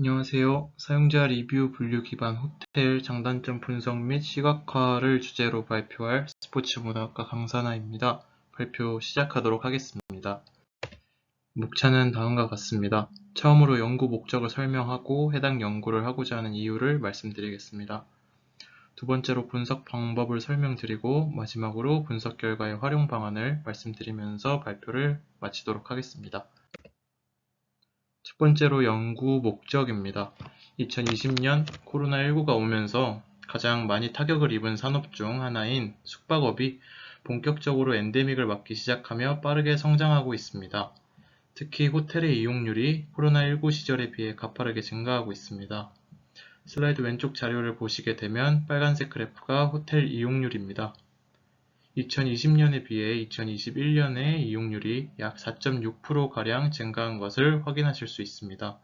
안녕하세요. 사용자 리뷰 분류 기반 호텔 장단점 분석 및 시각화를 주제로 발표할 스포츠 문화과 강사나입니다. 발표 시작하도록 하겠습니다. 목차는 다음과 같습니다. 처음으로 연구 목적을 설명하고 해당 연구를 하고자 하는 이유를 말씀드리겠습니다. 두 번째로 분석 방법을 설명드리고 마지막으로 분석 결과의 활용 방안을 말씀드리면서 발표를 마치도록 하겠습니다. 첫 번째로 연구 목적입니다. 2020년 코로나19가 오면서 가장 많이 타격을 입은 산업 중 하나인 숙박업이 본격적으로 엔데믹을 맞기 시작하며 빠르게 성장하고 있습니다. 특히 호텔의 이용률이 코로나19 시절에 비해 가파르게 증가하고 있습니다. 슬라이드 왼쪽 자료를 보시게 되면 빨간색 그래프가 호텔 이용률입니다. 2020년에 비해 2021년의 이용률이 약 4.6%가량 증가한 것을 확인하실 수 있습니다.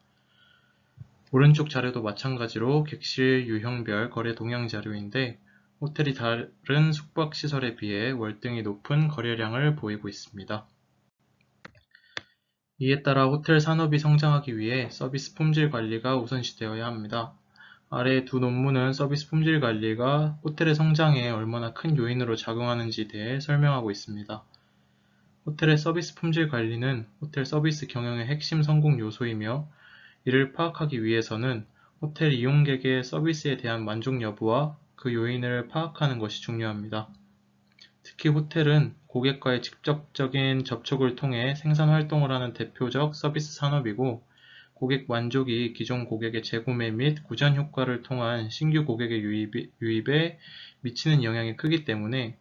오른쪽 자료도 마찬가지로 객실 유형별 거래 동향 자료인데 호텔이 다른 숙박시설에 비해 월등히 높은 거래량을 보이고 있습니다. 이에 따라 호텔 산업이 성장하기 위해 서비스 품질 관리가 우선시되어야 합니다. 아래 두 논문은 서비스 품질 관리가 호텔의 성장에 얼마나 큰 요인으로 작용하는지에 대해 설명하고 있습니다. 호텔의 서비스 품질 관리는 호텔 서비스 경영의 핵심 성공 요소이며 이를 파악하기 위해서는 호텔 이용객의 서비스에 대한 만족 여부와 그 요인을 파악하는 것이 중요합니다. 특히 호텔은 고객과의 직접적인 접촉을 통해 생산 활동을 하는 대표적 서비스 산업이고 고객 만족이 기존 고객의 재구매 및 구전 효과를 통한 신규 고객의 유입 에 미치는 영향이 크기 때문에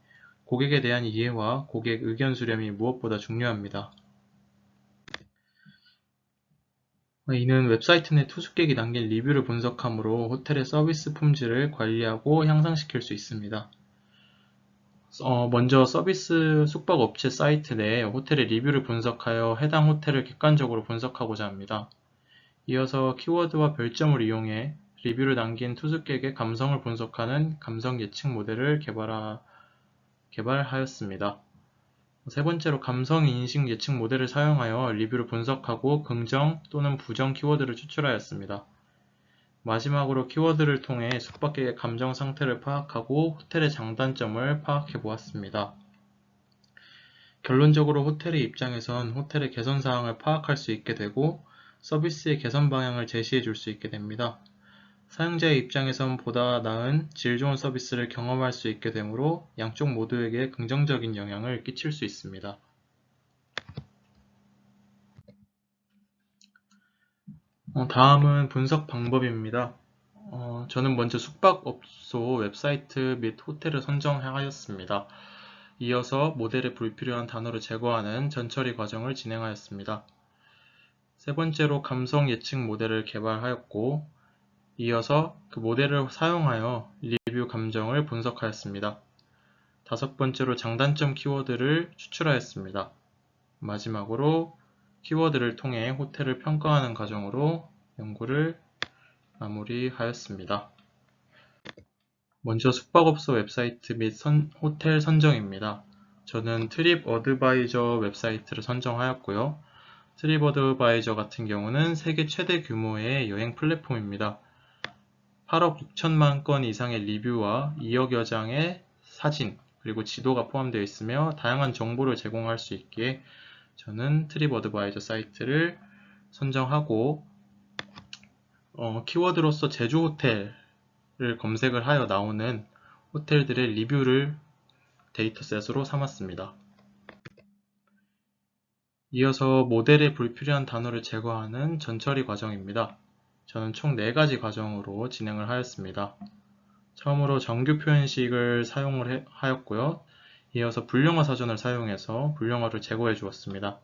고객에 대한 이해와 고객 의견 수렴이 무엇보다 중요합니다. 이는 웹사이트 내 투숙객이 남긴 리뷰를 분석함으로 호텔의 서비스 품질을 관리하고 향상시킬 수 있습니다. 어, 먼저 서비스 숙박업체 사이트 내 호텔의 리뷰를 분석하여 해당 호텔을 객관적으로 분석하고자 합니다. 이어서 키워드와 별점을 이용해 리뷰를 남긴 투숙객의 감성을 분석하는 감성 예측 모델을 개발하, 개발하였습니다. 세 번째로 감성 인식 예측 모델을 사용하여 리뷰를 분석하고 긍정 또는 부정 키워드를 추출하였습니다. 마지막으로 키워드를 통해 숙박객의 감정 상태를 파악하고 호텔의 장단점을 파악해 보았습니다. 결론적으로 호텔의 입장에선 호텔의 개선 사항을 파악할 수 있게 되고 서비스의 개선 방향을 제시해 줄 수 있게 됩니다. 사용자의 입장에선 보다 나은 질 좋은 서비스를 경험할 수 있게 되므로 양쪽 모두에게 긍정적인 영향을 끼칠 수 있습니다. 어, 다음은 분석 방법입니다. 어, 저는 먼저 숙박업소 웹사이트 및 호텔을 선정하였습니다. 이어서 모델에 불필요한 단어를 제거하는 전처리 과정을 진행하였습니다. 세 번째로 감성 예측 모델을 개발하였고 이어서 그 모델을 사용하여 리뷰 감정을 분석하였습니다. 다섯 번째로 장단점 키워드를 추출하였습니다. 마지막으로 키워드를 통해 호텔을 평가하는 과정으로 연구를 마무리하였습니다. 먼저 숙박업소 웹사이트 및 선, 호텔 선정입니다. 저는 트립 어드바이저 웹사이트를 선정하였고요. 트리버드바이저 같은 경우는 세계 최대 규모의 여행 플랫폼입니다. 8억 6천만 건 이상의 리뷰와 2억여 장의 사진 그리고 지도가 포함되어 있으며 다양한 정보를 제공할 수 있기에 저는 트리버드바이저 사이트를 선정하고 어, 키워드로서 제주 호텔을 검색을 하여 나오는 호텔들의 리뷰를 데이터셋으로 삼았습니다. 이어서 모델에 불필요한 단어를 제거하는 전처리 과정입니다. 저는 총 4가지 과정으로 진행을 하였습니다. 처음으로 정규 표현식을 사용을 하였고요. 이어서 불령어 사전을 사용해서 불령어를 제거해 주었습니다.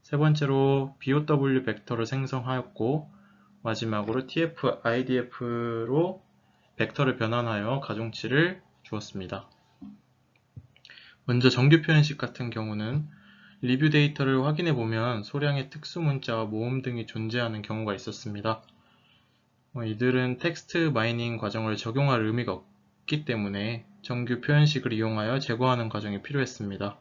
세 번째로 BOW 벡터를 생성하였고 마지막으로 TF, IDF로 벡터를 변환하여 가중치를 주었습니다. 먼저 정규 표현식 같은 경우는 리뷰 데이터를 확인해 보면 소량의 특수 문자와 모음 등이 존재하는 경우가 있었습니다. 어, 이들은 텍스트 마이닝 과정을 적용할 의미가 없기 때문에 정규 표현식을 이용하여 제거하는 과정이 필요했습니다.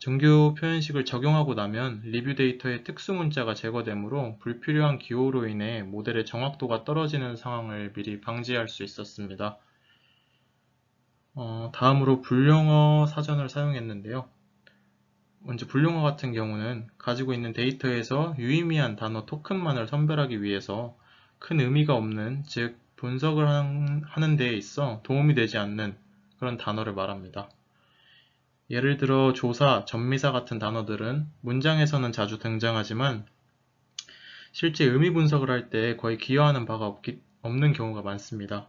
정규 표현식을 적용하고 나면 리뷰 데이터의 특수 문자가 제거되므로 불필요한 기호로 인해 모델의 정확도가 떨어지는 상황을 미리 방지할 수 있었습니다. 어, 다음으로 불용어 사전을 사용했는데요. 먼저 불용어 같은 경우는 가지고 있는 데이터에서 유의미한 단어 토큰만을 선별하기 위해서 큰 의미가 없는, 즉 분석을 하는 데에 있어 도움이 되지 않는 그런 단어를 말합니다. 예를 들어 조사, 전미사 같은 단어들은 문장에서는 자주 등장하지만 실제 의미 분석을 할 때 거의 기여하는 바가 없기, 없는 경우가 많습니다.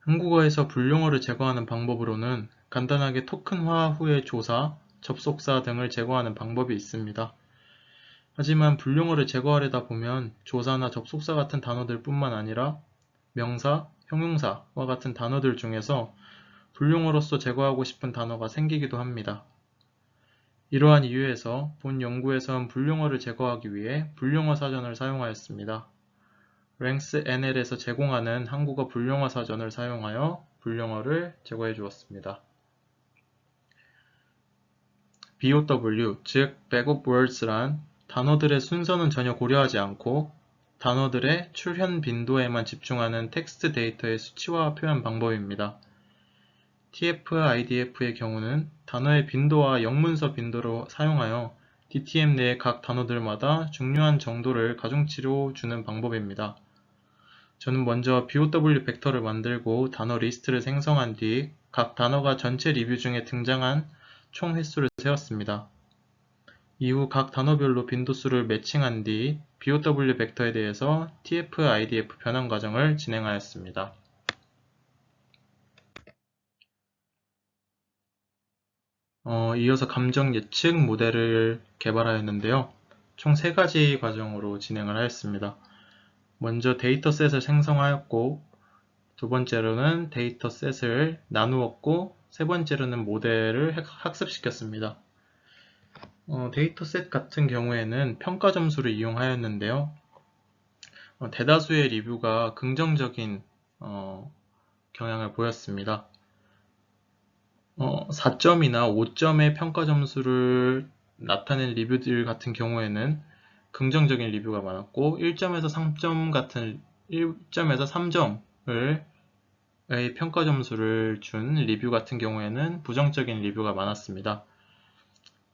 한국어에서 불용어를 제거하는 방법으로는 간단하게 토큰화 후의 조사, 접속사 등을 제거하는 방법이 있습니다. 하지만 불용어를 제거하려다 보면 조사나 접속사 같은 단어들 뿐만 아니라 명사, 형용사와 같은 단어들 중에서 불용어로서 제거하고 싶은 단어가 생기기도 합니다. 이러한 이유에서 본 연구에선 불용어를 제거하기 위해 불용어 사전을 사용하였습니다. 랭스 NL에서 제공하는 한국어 불용어 사전을 사용하여 불용어를 제거해 주었습니다. BOW, 즉 of Words란 단어들의 순서는 전혀 고려하지 않고 단어들의 출현 빈도에만 집중하는 텍스트 데이터의 수치화 표현 방법입니다. TF, IDF의 경우는 단어의 빈도와 영문서 빈도로 사용하여 DTM 내의 각 단어들마다 중요한 정도를 가중치로 주는 방법입니다. 저는 먼저 BOW 벡터를 만들고 단어 리스트를 생성한 뒤 각 단어가 전체 리뷰 중에 등장한 총 횟수를 세웠습니다. 이후 각 단어별로 빈도수를 매칭한 뒤 BOW 벡터에 대해서 TF, IDF 변환 과정을 진행하였습니다. 어, 이어서 감정 예측 모델을 개발하였는데요. 총세 가지 과정으로 진행을 하였습니다. 먼저 데이터셋을 생성하였고, 두 번째로는 데이터셋을 나누었고, 세 번째로는 모델을 학습시켰습니다. 어, 데이터셋 같은 경우에는 평가 점수를 이용하였는데요. 어, 대다수의 리뷰가 긍정적인 어, 경향을 보였습니다. 4점이나 5점의 평가 점수를 나타낸 리뷰들 같은 경우에는 긍정적인 리뷰가 많았고 1점에서 3점 같은 1점에서 3점을 평가 점수를 준 리뷰 같은 경우에는 부정적인 리뷰가 많았습니다.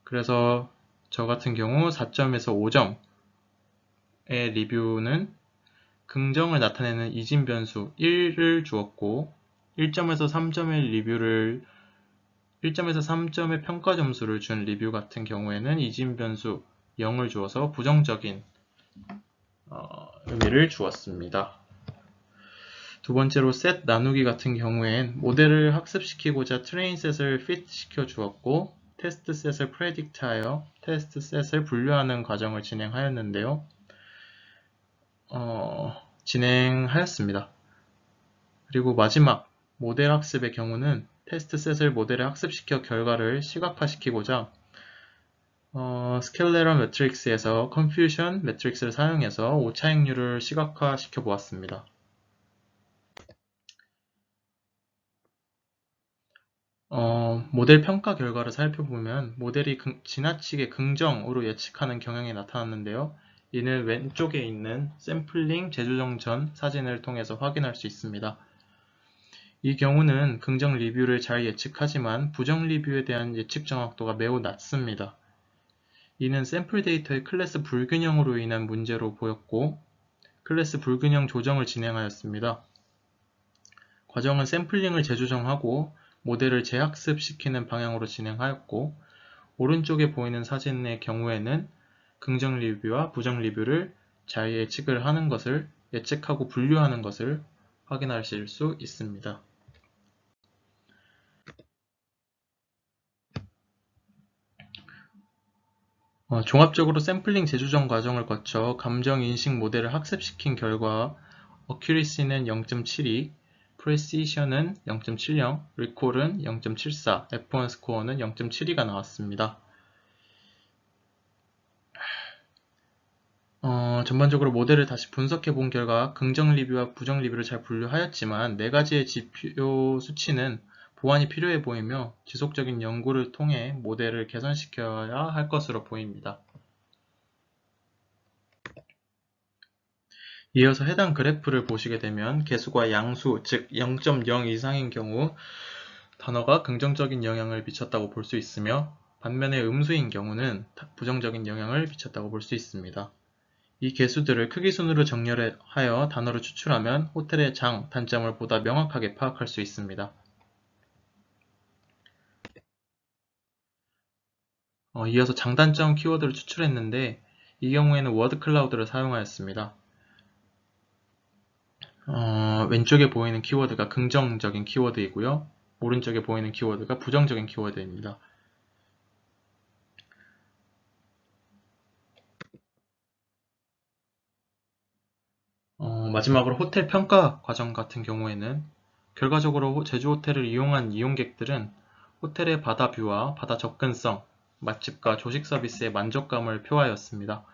그래서 저 같은 경우 4점에서 5점의 리뷰는 긍정을 나타내는 이진 변수 1을 주었고 1점에서 3점의 리뷰를 1점에서 3점의 평가 점수를 준 리뷰 같은 경우에는 이진 변수 0을 주어서 부정적인 어, 의미를 주었습니다. 두 번째로 셋 나누기 같은 경우엔 모델을 학습시키고자 트레인 셋을 fit 시켜 주었고 테스트 셋을 프레딕트하여 테스트 셋을 분류하는 과정을 진행하였는데요. 어, 진행하였습니다. 그리고 마지막 모델 학습의 경우는 테스트 셋을 모델에 학습시켜 결과를 시각화시키고자 어, 스켈레러 매트릭스에서 컨퓨션 매트릭스를 사용해서 오차익률을 시각화시켜 보았습니다. 어, 모델 평가 결과를 살펴보면 모델이 긍, 지나치게 긍정으로 예측하는 경향이 나타났는데요. 이는 왼쪽에 있는 샘플링 재조정 전 사진을 통해서 확인할 수 있습니다. 이 경우는 긍정 리뷰를 잘 예측하지만 부정 리뷰에 대한 예측 정확도가 매우 낮습니다. 이는 샘플 데이터의 클래스 불균형으로 인한 문제로 보였고 클래스 불균형 조정을 진행하였습니다. 과정은 샘플링을 재조정하고 모델을 재학습시키는 방향으로 진행하였고 오른쪽에 보이는 사진의 경우에는 긍정 리뷰와 부정 리뷰를 잘 예측을 하는 것을 예측하고 분류하는 것을 확인하실 수 있습니다. 어, 종합적으로 샘플링 재조정 과정을 거쳐 감정 인식 모델을 학습시킨 결과 어큐리시는 0.72, 프레시션은 0.70, 리콜은 0.74, F1 스코어는 0.72가 나왔습니다. 어, 전반적으로 모델을 다시 분석해 본 결과 긍정 리뷰와 부정 리뷰를 잘 분류하였지만 네 가지의 지표 수치는 보완이 필요해 보이며 지속적인 연구를 통해 모델을 개선시켜야 할 것으로 보입니다. 이어서 해당 그래프를 보시게 되면 개수가 양수, 즉 0.0 이상인 경우 단어가 긍정적인 영향을 미쳤다고 볼 수 있으며 반면에 음수인 경우는 부정적인 영향을 미쳤다고 볼 수 있습니다. 이 개수들을 크기 순으로 정렬하여 단어로 추출하면 호텔의 장, 단점을 보다 명확하게 파악할 수 있습니다. 어, 이어서 장단점 키워드를 추출했는데 이 경우에는 워드 클라우드를 사용하였습니다. 어, 왼쪽에 보이는 키워드가 긍정적인 키워드이고요. 오른쪽에 보이는 키워드가 부정적인 키워드입니다. 어, 마지막으로 호텔 평가 과정 같은 경우에는 결과적으로 제주 호텔을 이용한 이용객들은 호텔의 바다 뷰와 바다 접근성, 맛집과 조식 서비스의 만족감을 표하였습니다.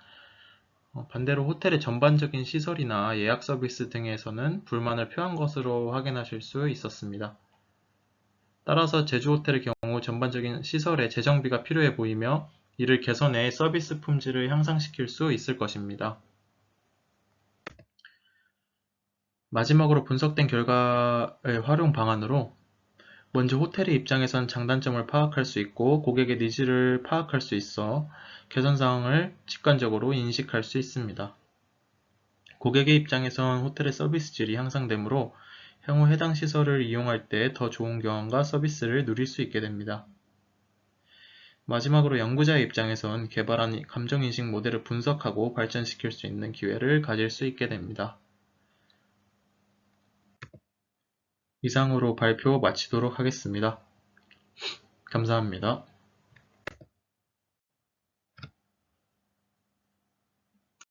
어, 반대로 호텔의 전반적인 시설이나 예약 서비스 등에서는 불만을 표한 것으로 확인하실 수 있었습니다. 따라서 제주 호텔의 경우 전반적인 시설의 재정비가 필요해 보이며 이를 개선해 서비스 품질을 향상시킬 수 있을 것입니다. 마지막으로 분석된 결과의 활용 방안으로 먼저 호텔의 입장에선 장단점을 파악할 수 있고 고객의 니즈를 파악할 수 있어 개선 사항을 직관적으로 인식할 수 있습니다. 고객의 입장에선 호텔의 서비스 질이 향상되므로 향후 해당 시설을 이용할 때 더 좋은 경험과 서비스를 누릴 수 있게 됩니다. 마지막으로 연구자의 입장에선 개발한 감정인식 모델을 분석하고 발전시킬 수 있는 기회를 가질 수 있게 됩니다. 이상으로 발표 마치도록 하겠습니다. 감사합니다.